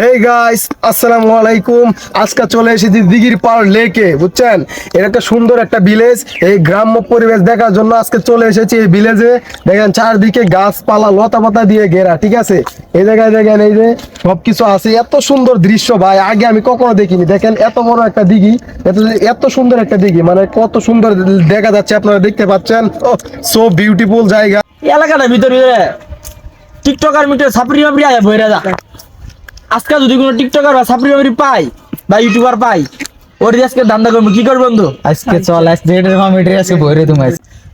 Hey guys আজকে চলে এসেছি বুঝছেন? এটা একটা সুন্দর একটা এই পরিবেশ দেখার জন্য আজকে চলে চারদিকে গাছপালা লতা পাতা দিয়ে ঘেরা, ঠিক আছে? এই জায়গায় দেখেন এই যে সবকিছু আছে। এত সুন্দর দৃশ্য ভাই, আগে আমি কখনো দেখিনি। দেখেন এত বড় একটা দিঘি, এত এত সুন্দর একটা দিঘি মানে কত সুন্দর দেখা যাচ্ছে, আপনারা দেখতে পাচ্ছেন। সো বিউটিফুল জায়গা। এই এলাকাটার ভিতরে টিকটকার মিটে সাপড়ি মাপড়ি আয় বইরা যা। আজকে যদি কোনো টিকটকার বা সাপড়ি মাপড়ি পাই বা ইউটিউবার পাই ওর আজকে ধান্দা করব কি করব বন্ধু? আজকে চল আজকে বইরে তুমি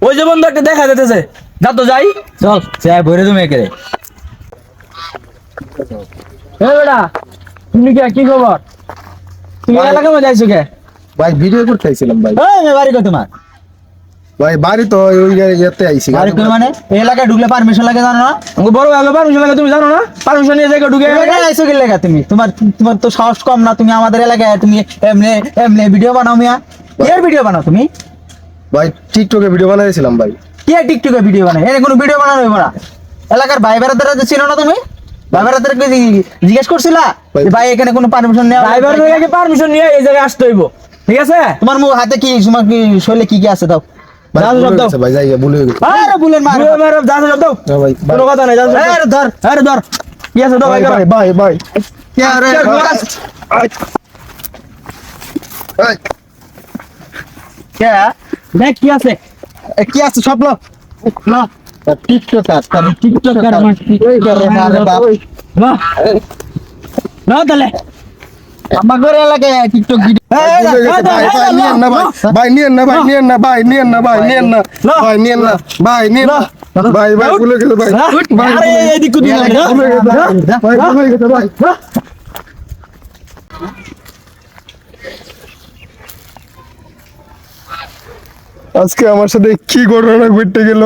ওই যে বন্ধু একটা দেখা যেতেছে যা তো যাই। চল যাই বইরে তুমি একে হে বেটা তুমি কে কি খবর? তুমি মধ্যে আইছো কে? ভাই ভিডিও করতে আইছিলাম ভাই। এই মে বাড়ি কই তোমার? ভাই বাড়ি তো ওই ইয়েতে আইছি। বাড়ি কই মানে এই এলাকায় ঢুকলে পারমিশন লাগে জানো না? আমাকে বড় ভালো পারমিশন লাগে তুমি জানো না? পারমিশন নিয়ে জায়গা ঢুকে এলাকায় আইছো কি লাগা তুমি? তোমার তোমার তো সাহস কম না তুমি আমাদের এলাকায় তুমি এমনি এমনি ভিডিও বানাও মিয়া। এর ভিডিও বানাও তুমি? ভাই টিকটকে ভিডিও বানাইছিলাম ভাই। কে টিকটকে ভিডিও বানায়? এর কোনো ভিডিও বানানো হইব না। এলাকার ভাই বেড়াদারা ছিল না তুমি? ভাই বেড়াদারকে জিজ্ঞেস করছিলা? ভাই এখানে কোনো পারমিশন নেওয়া ড্রাইভার থেকে পারমিশন নিয়ে এই জায়গায় আসতে হইব। ঠিক আছে? তোমার মুখ হাতে কি তোমার কি শরীরে কি কি আছে দাও ভাই যাই ভুলে গেছে। আরে বুলেন মার। দুয়ে মেরে যা দাও। না ভাই কোনো কথা নাই যা আরে ধর আরে ধর। কি আছে দাও ভাই ভাই ভাই ভাই। ভাই। আরে কে? দেখ কি আছে। কি আছে সব লোক না টিকটকার টিকটকার আমার এই না না না তাহলে আমাদের এলাকায় টিকটক ভিডিও ভাই ভাই নিয়েন না ভাই ভাই নিয়েন না ভাই নিয়েন না ভাই নিয়েন না ভাই নিয়েন না ভাই নিয়েন না ভাই ভাই ভাই ভুলে গেছে ভাই। ভাই এদিক কুদি না। ভুলে গেছে ভাই। ভুলে গেছে ভাই। আজকে আমার সাথে কি ঘটনা ঘটতে গেল?